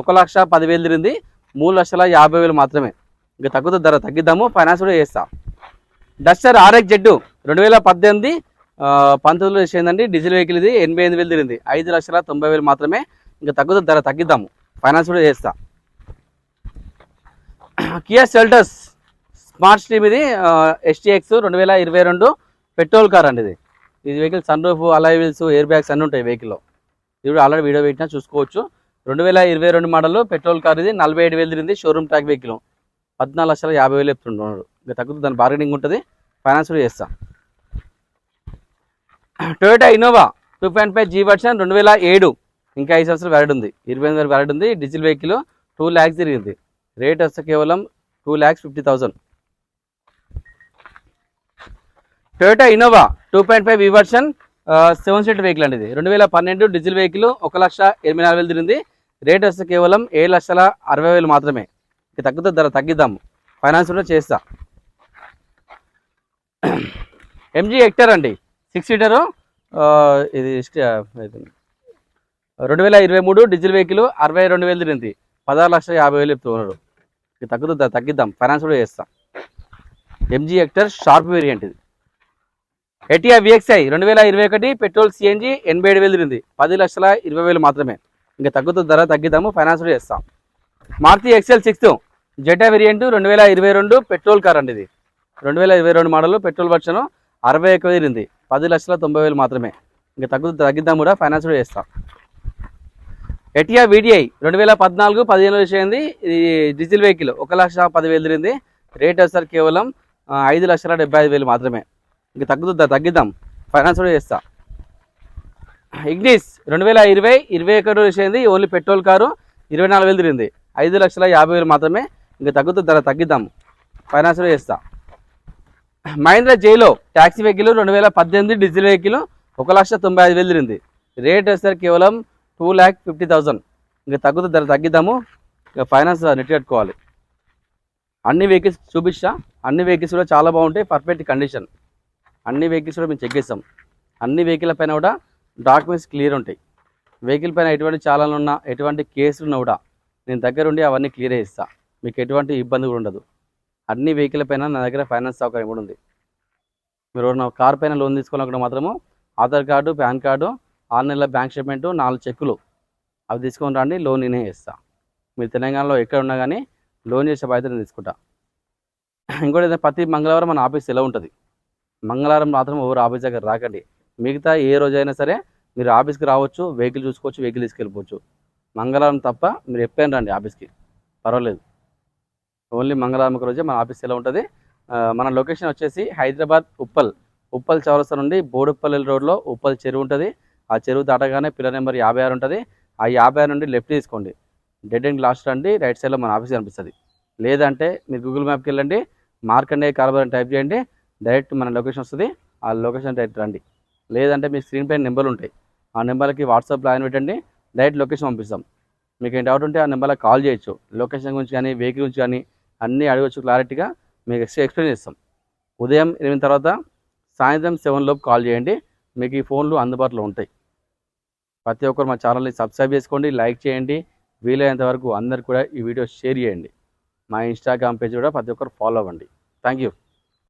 ఒక లక్ష పదివేలు తిరిగింది. మూడు లక్షల యాభై వేలు మాత్రమే. ఇంకా తగ్గుతుంది ధర. తగ్గిద్దాము. ఫైనాన్స్ కూడా చేస్తా. డస్టర్ ఆర్ఎక్స్ జెడ్ రెండు వేల పద్దెనిమిది పంతొమ్మిది పంతొమ్మిదిలో చేసిందండి డీజిల్ వెహికల్ ఇది ఎనభై ఎనిమిది వేలు తిరిగింది. ఐదు లక్షల తొంభై వేలు మాత్రమే. ఇంకా తగ్గుతుంది ధర. తగ్గిద్దాము. ఫైనాన్స్ కూడా చేస్తా. కియా సెల్టర్స్ స్మార్ట్ స్ట్రీమ్ ఇది ఎస్టీఎక్స్ రెండు వేల ఇరవై రెండు. పెట్రోల్ కార్ అండి ఇది. ఈ vehicle sun roof alloy wheels air bags అన్నీ ఉంటాయి వెహికల్లో ఇది ఆల్రెడీ వీడియో పెట్టినా చూసుకోవచ్చు. రెండు వేల ఇరవై రెండు మోడల్ పెట్రోల్ కార్ ఇది నలభై ఏడు వేలు తిరిగింది షోరూమ్ ట్రాక్ వెహికల్ పద్నాలుగు లక్షల యాభై వేలు చెప్తున్నాడు. ఇంకా తగ్గుతుంది దాని బార్గెనింగ్ ఉంటుంది. ఫైనాన్స్ కూడా చేస్తాం. Toyota Innova two point five G version రెండు వేల ఏడు. ఇంకా ఐదు సంవత్సరాలు వ్యాలిడ్ ఉంది. ఇరవై ఎనిమిది వరకు ఉంది. డీజిల్ వెహికల్ టూ ల్యాక్స్ తిరిగింది. రేట్ వస్తే కేవలం two lakhs fifty thousand Toyota Innova two point five version seven seat vehicle అండి ఇది. రెండు వేల పన్నెండు డీజిల్ వెహికల్ ఒక లక్ష ఎనిమిది నాలుగు వేలు తిరిగింది. రేట్ వస్తే కేవలం ఏడు లక్షల అరవై వేలు మాత్రమే. ఇక తగ్గుతుంది ధర తగ్గిద్దాము ఫైనాన్స్ కూడా చేస్తా. ఎంజీ హెక్టర్ అండి. సిక్స్ uh, సీటరు ఇది రెండు వేల ఇరవై మూడు డీజిల్ వెహికల్ అరవై రెండు వేలు తిరిగింది. పదహారు లక్షల యాభై వేలు చెప్తున్నారు ఇక తగ్గుతుంది తగ్గిద్దాం. ఫైనాన్స్ కూడా చేస్తాం. ఎంజీ హెక్టర్ షార్ప్ వేరియంట్ ఇది. ఎటిఆ విఎక్స్ఐ రెండు వేల ఇరవై ఒకటి పెట్రోల్ సిఎన్జి ఎనభై ఏడు వేలు ఉంది పది లక్షల ఇరవై వేలు మాత్రమే. ఇంకా తగ్గుతుంది ధర తగ్గిద్దాము ఫైనాన్స్ కూడా చేస్తాం. Maruti XL sixth Zeta variant రెండు వేల ఇరవై రెండు పెట్రోల్ కార్ అండి ఇది. రెండు వేల ఇరవై రెండు మోడల్ పెట్రోల్ వర్షన్ అరవై ఒక వేలు ఉంది పది లక్షల తొంభై వేలు మాత్రమే. ఇంకా తగ్గుతుంది తగ్గిద్దాం కూడా ఫైనాన్స్ కూడా చేస్తాం. ఎటియా వీడిఐ రెండు వేల పద్నాలుగు పదిహేను వచ్చింది ఇది డీజిల్ వెహికల్ ఒక లక్ష పదివేలు తిరిగింది. రేట్ వచ్చేసరికి కేవలం ఐదు లక్షల డెబ్బై ఐదు వేలు మాత్రమే. ఇంకా తగ్గుతుందా తగ్గిద్దాం. ఫైనాన్స్ కూడా చేస్తా. ఇగ్నిస్ రెండు వేల ఇరవై ఇరవై ఒకటి వచ్చేది ఓన్లీ పెట్రోల్ కారు ఇరవై నాలుగు వేలు తిరిగింది. ఐదు లక్షల యాభై వేలు మాత్రమే ఇంకా తగ్గుతుంది ధర తగ్గిద్దాం. ఫైనాన్స్ కూడా చేస్తా. మహేంద్ర జైలో ట్యాక్సీ వెహికల్ రెండు వేల పద్దెనిమిది డీజిల్ వెహికల్ ఒక లక్ష తొంభై ఐదు వేలు తిరిగింది. రేట్ వచ్చేసరికి కేవలం టూ ల్యాక్ ఫిఫ్టీ థౌజండ్ ఇంకా తగ్గుతుంది ధర తగ్గిద్దాము. ఇంకా ఫైనాన్స్ నెట్ కట్టుకోవాలి. అన్ని వెహికల్స్ చూపించా. అన్ని వెహికల్స్ కూడా చాలా బాగుంటాయి పర్ఫెక్ట్ కండిషన్ అన్ని వెహికల్స్ కూడా మేము చెక్ చేస్తాం. అన్ని వెహికల్ పైన కూడా డాక్యుమెంట్స్ క్లియర్ ఉంటాయి. వెహికల్ పైన ఎటువంటి చాలాలు ఉన్నా ఎటువంటి కేసులు ఉన్నా కూడా నేను దగ్గర ఉండి అవన్నీ క్లియర్ చేస్తా. మీకు ఎటువంటి ఇబ్బంది కూడా ఉండదు. అన్ని వెహికల్ పైన నా దగ్గర ఫైనాన్స్ సౌకర్యం కూడా ఉంది. మీరు నా కార్ పైన లోన్ తీసుకోవాలనుకుంటే మాత్రము ఆధార్ కార్డు పాన్ కార్డు ఆరు నెలల బ్యాంక్ స్టేట్మెంటు నాలుగు చెక్కులు అవి తీసుకొని రండి లోన్ నేనే ఇస్తా మీరు తెలంగాణలో ఎక్కడ ఉన్నా కానీ లోన్ చేసే బాధ్యత నేను తీసుకుంటా. ఇంకోటి ప్రతి మంగళవారం మన ఆఫీస్ ఎలా ఉంటుంది? మంగళవారం మాత్రం ఎవరు ఆఫీస్ దగ్గర రాకండి. మిగతా ఏ రోజైనా సరే మీరు ఆఫీస్కి రావచ్చు వెహికల్ చూసుకోవచ్చు వెహికల్ తీసుకెళ్ళిపోవచ్చు. మంగళవారం తప్ప మీరు ఎప్పుడైనా రండి ఆఫీస్కి. పర్వాలేదు. ఓన్లీ మంగళవారం ఒక రోజే మన ఆఫీస్ ఎలా ఉంటుంది. మన లొకేషన్ వచ్చేసి హైదరాబాద్ ఉప్పల్. ఉప్పల్ చౌరస్తా నుండి బోడుప్పల్లి రోడ్లో ఉప్పల్ చెరువు ఉంటుంది. ఆ చెరువు దాటగానే పిల్లర్ నెంబర్ యాభై ఆరు ఉంటుంది. ఆ యాభై ఆరు నుండి లెఫ్ట్ తీసుకోండి. డెడ్ అండ్ లాస్ట్ రండి రైట్ సైడ్లో మన ఆఫీస్ కనిపిస్తుంది. లేదంటే మీరు గూగుల్ మ్యాప్కి వెళ్ళండి మార్కండే కార్బన్ టైప్ చేయండి డైరెక్ట్ మన లొకేషన్ వస్తుంది ఆ లొకేషన్ డైరెక్ట్ రండి. లేదంటే మీ స్క్రీన్ పైన నెంబర్లు ఉంటాయి. ఆ నెంబర్కి వాట్సాప్లో ఆయన పెట్టండి డైరెక్ట్ లొకేషన్ పంపిస్తాం. మీకు ఏం డౌట్ ఉంటే ఆ నెంబర్లో కాల్ చేయొచ్చు. లొకేషన్ గురించి కానీ వెహికల్ గురించి కానీ అన్నీ అడగచ్చు క్లారిటీగా మీకు ఎక్స్ప్లెయిన్ చేస్తాం. ఉదయం ఎనిమిది తర్వాత సాయంత్రం సెవెన్ లోపు కాల్ చేయండి. మీకు ఈ ఫోన్లు అందుబాటులో ఉంటాయి. ప్రతి ఒక్కరు మా ఛానల్ని సబ్స్క్రైబ్ చేసుకోండి లైక్ చేయండి. వీలైనంత వరకు అందరు కూడా ఈ వీడియో షేర్ చేయండి. మా ఇన్స్టాగ్రామ్ పేజ్ కూడా ప్రతి ఒక్కరు ఫాలో అవ్వండి. Thank you